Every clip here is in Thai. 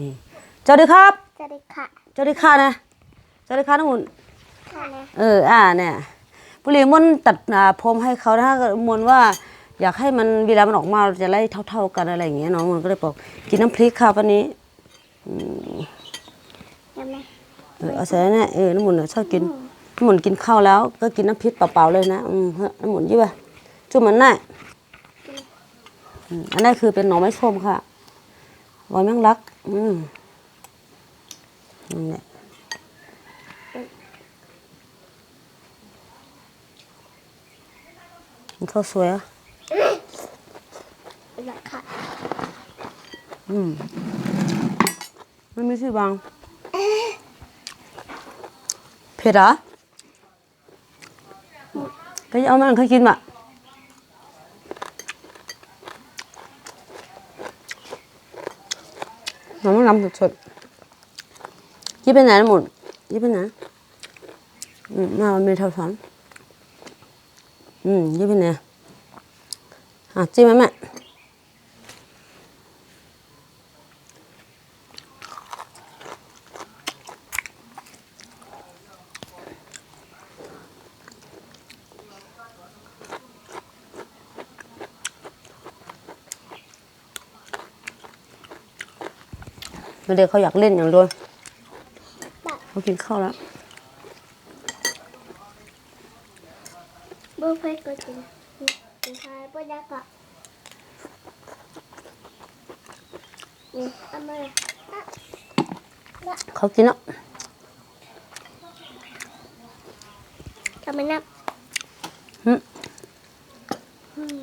นี่สวัสดีครับสวัสดีค่ะสวัสดีค่ะนะสวัสดีค่ะน้องหุ่นค่ะนะเอออ่าเนี่ยบุรีมนตัดอ่าผมให้เขานะมนว่าอยากให้มันเวลามันออกมาเราจะไล่เท่า ๆกันอะไรอย่างเงี้ยน้องมันก็เลยบอกกินน้ำพริกค่ะวันนี้ยังไหมเออเอาใส่เนี่ยเออน้ำหมุนน่ะชอบกินน้ำหมุนกินข้าวแล้ว ก็กินน้ำพริกเปล่าๆเลยนะอืมเฮ้ยน้ำหมุนยี่ป่ะจุ่มมันน่ะอืมอันนั้นคือเป็นหน่อไม้ส้มค่ะไว้แมงลัก อืมนั่นแหละมันข้าวสวยอะอยากค่ะอืมไม่มีที่วางเผ็ดเหรอก็เอามันเคยกินมะ น้ำสดๆยี่เป็นไหนหมดยี่เป็นไหนอืมมามันมีเท่าสันอืมยี่เป็นไหนอะจิ้มไหมแม่ เด็กเขาอยากเล่นอย่างเดียวเขากินข้าวแล้วเบื้องไฟก็จริงสุดท้ายปุ๊บแล้วก็นี่เอามาอะเขากินแล้วทำไมนับ หึ อืม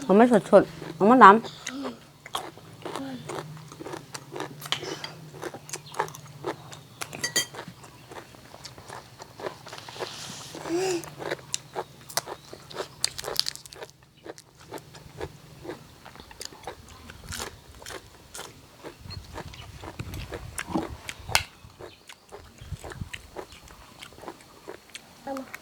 เขาไม่สดสดๆเขาไม่น้เอ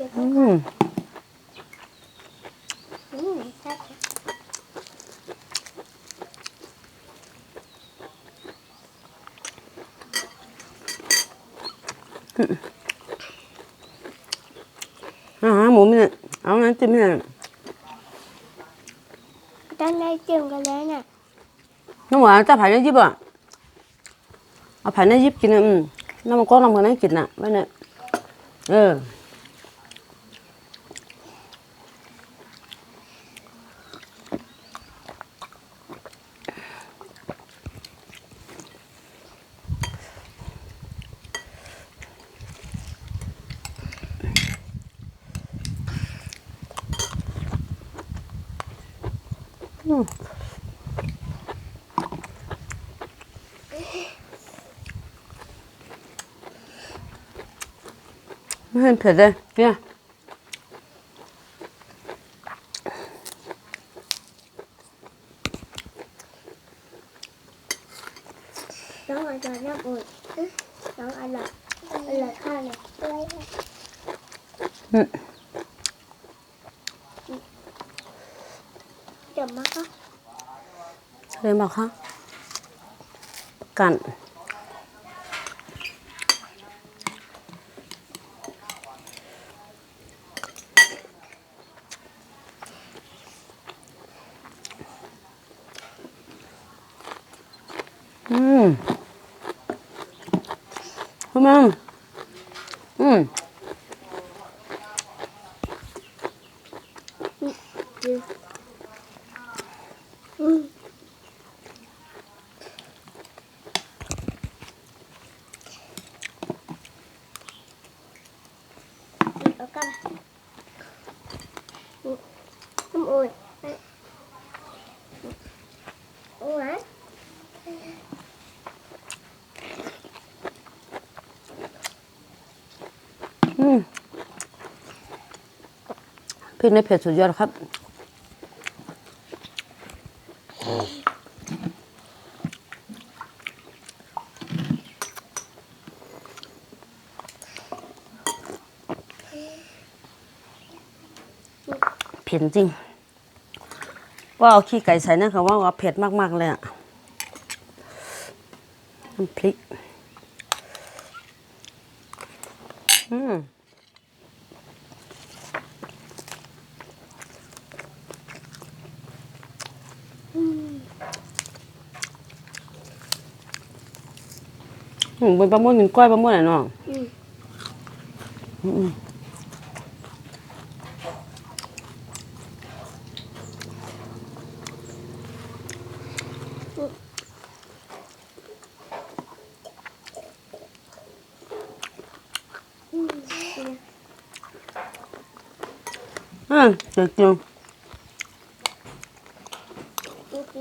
ามามีเกล็ดำอืมอืมแซ่บอาหารหมูมีเนี่ยเอางั้นจิ้มเนี่ยด้านในเจียมกันแล้วน่ะน้องหวานจะผ่านในยิบอะเอาผ่านในยิบกินนะอืมแล้วมันก็นำกันให้กินน่ะไว้เนี่ยเออ ไม่เห็นเผ็ดเลยเนี่ยน้องอร่อยน้ำอุ่นอื้อน้องอร่อยอร่อยข้าวเลยอะไรค่ะอืมเดี๋ยวมาค่ะเรียบอกค่ะกันอืม พ่อแม่อืม ริกในเผ็ดสุดยอดครับ เผ็ดจริง ว่าเอาขี้ไก่ใส่นะคะว่าว่าเผ็ดมาก ๆ เลยอะน้ำพริก อืม อืมเป็นปลาหม้วนกินกล้อยปลาหม้วนไหนอยเนาะอืมอืมเด็กจริงโอเค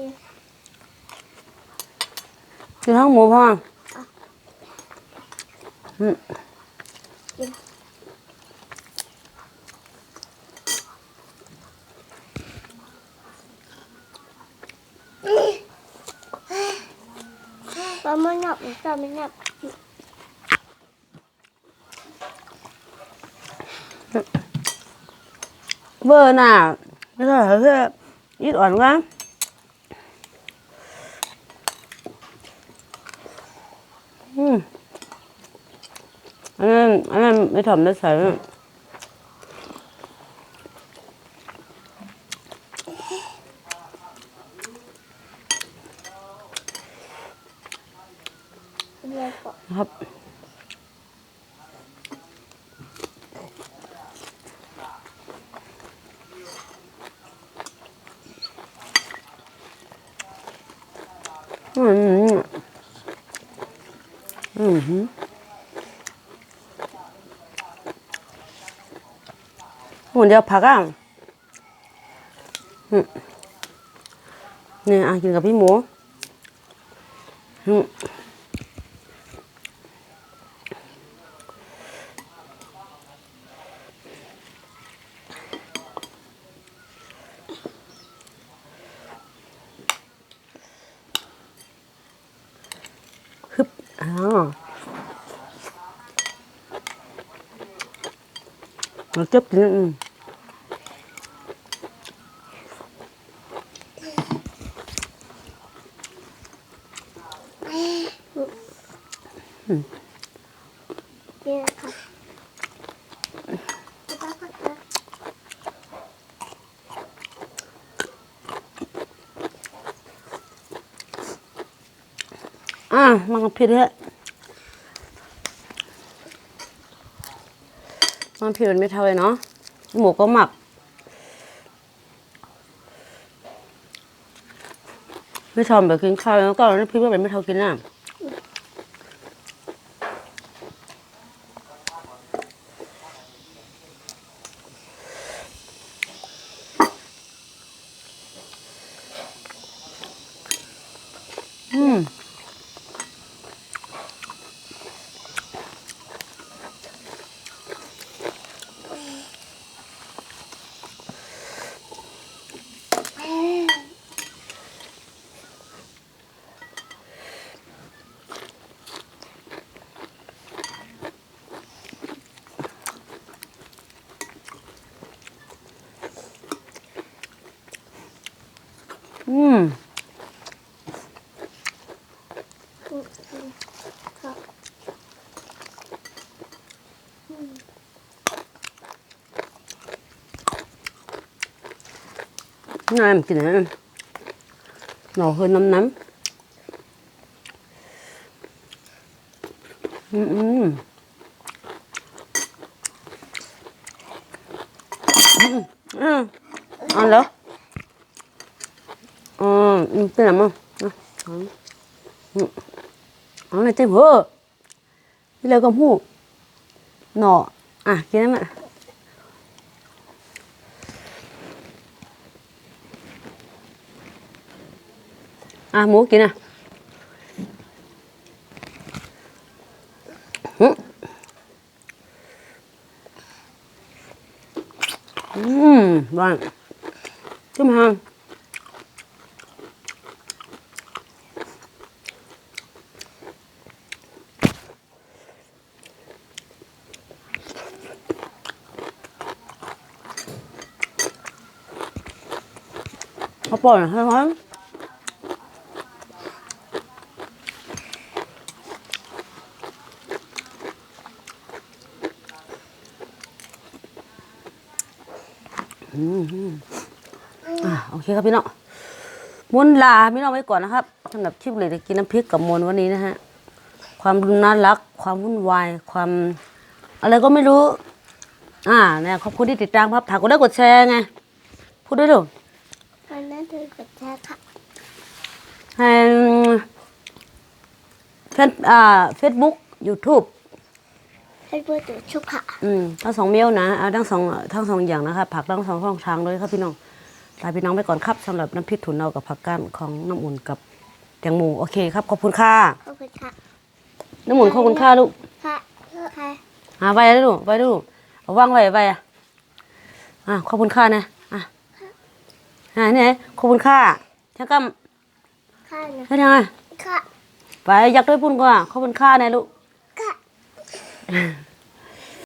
กินทั้งหมูพ่ออืมปลาไม่งับปลาไม่งับเบอ ร์น่ะไม่ใช่เหรอเพื่อยืดอ่อนกว่าอืม อันนั้นไม่ทำได้ใส่ครับอืมอืมอืมอืมหมู เดี๋ยวผักอะเนี่ยอะกินกับพี่หมูฮึบอ้าวเราเก็บกินอื เรียกค่ะปลาผัดนะอะมันก็ผิดแล้วมันผิดมันไม่เท่าเลยเนาะ หมูก็หมัก ไม่ทำแบบกินข้าวแล้วก็เอาน้ำพริกว่าเป็นไม่เท่ากินน่ะอืม อืมน่ามันกินนะหน่อเฮือน้ำน้ำอืมอืมอืมอืมเอันแล้วอื มอืมเป็นอะไรมั้งอะเอาอืมเอาอะไรเต็มหัวนี่เลยก็หูหน่ออะกินได้ไหม อะหมูกินอะอืมอืมบ้านจิ้มหาง ข้าวป่นให้ร้อ นอืมอืมอะโอเคครับพี่น้องมวนลาพี่น้องไว้ก่อนนะครับสำหรับคลิปเลยจะกินน้ำพริกกับมวลวันนี้นะฮะ ความน่ารัก ความวุ่นวาย ความ อะไรก็ไม่รู้ อ่าเนี่ยขอบคุณที่ติดตามครับ ถากกดไลค์กดแชร์ไง พูดด้วยดูตอน นั้นเธอกดแชร์ค่ะให้เฟซอ่าเฟซบุ๊กยูทูบให้เพื่อนตัวชุบค่ะอืมทั้งสองเมลนะเอาทั้งสองทั้งสองอย่างนะครับผักทั้งสองช่องทางเลยครับพี่น้องลาพี่น้องไปก่อนครับสำหรับน้ำพริกถั่วเน่ากับผักก้านของน้ำอุ่นกับแตงโมโอเคครับ ขอบคุณค่ะขอบคุณค่ะน้ำอุ่นขอบคุณค่ะลูกค่ะค่ะหาไว้ได้ลูกไว้ดูกเอาวางไว้ไว้อะอะขอบคุณค่านะ อะอะนี่ไงขอบคุณค่าช่างกำค่ะนะให้ยังไงค่ะ ไปอยากได้ปุ่นกว่าขอบคุณค่านะลูก ค่ะ